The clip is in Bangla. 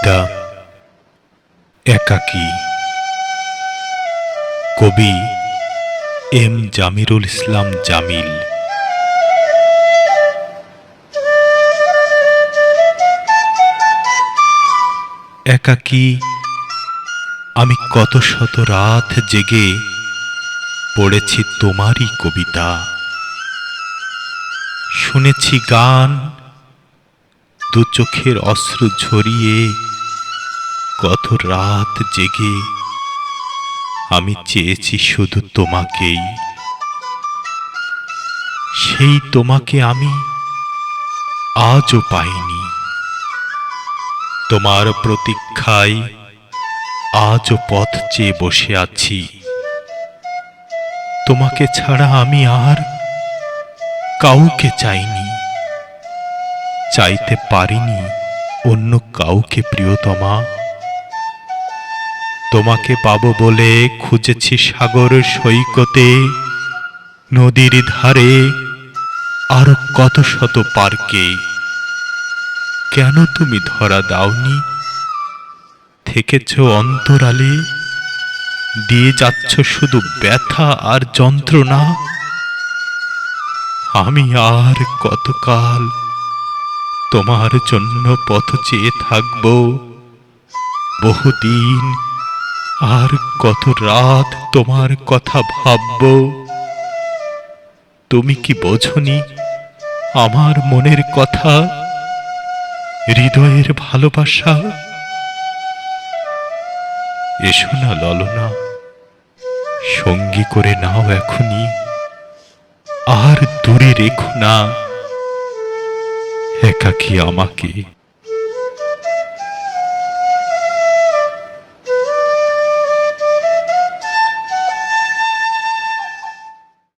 কবিতা একাকী। কবি এম জামিরুল ইসলাম জামিল। একাকী, আমি কত শত রাত জেগে পড়েছি তোমারই কবিতা। শুনেছি গান দু চোখের অশ্রু ঝরিয়ে কত রাত জেগে আমি চেয়েছি শুধু তোমাকেই। সেই তোমাকে আমি আজও পাইনি। তোমার প্রতীক্ষায় আজও পথ চেয়ে বসে আছি। তোমাকে ছাড়া আমি আর কাউকে চাইনি। চাইতে পারিনি অন্য কাউকে প্রিয়তমা। তোমাকে পাবো বলে খুঁজেছি সাগর সৈকতে, নদীর ধারে, আরও কত শত পার্কে। কেন তুমি ধরা দাওনি? থেকেছ অন্তরালে, দিয়ে যাচ্ছ শুধু ব্যথা আর যন্ত্রণা। আমি আর কতকাল তোমার জন্য পথ চেয়ে থাকব। বহুদিন আর কত রাত তোমার কথা ভাবব। তুমি কি বোঝনি আমার মনের কথা? হৃদয়ের ভালোবাসা? এসো না ললনা, সঙ্গী করে নাও এখনই। আর দূরে রেখো না। একাকী আমাকে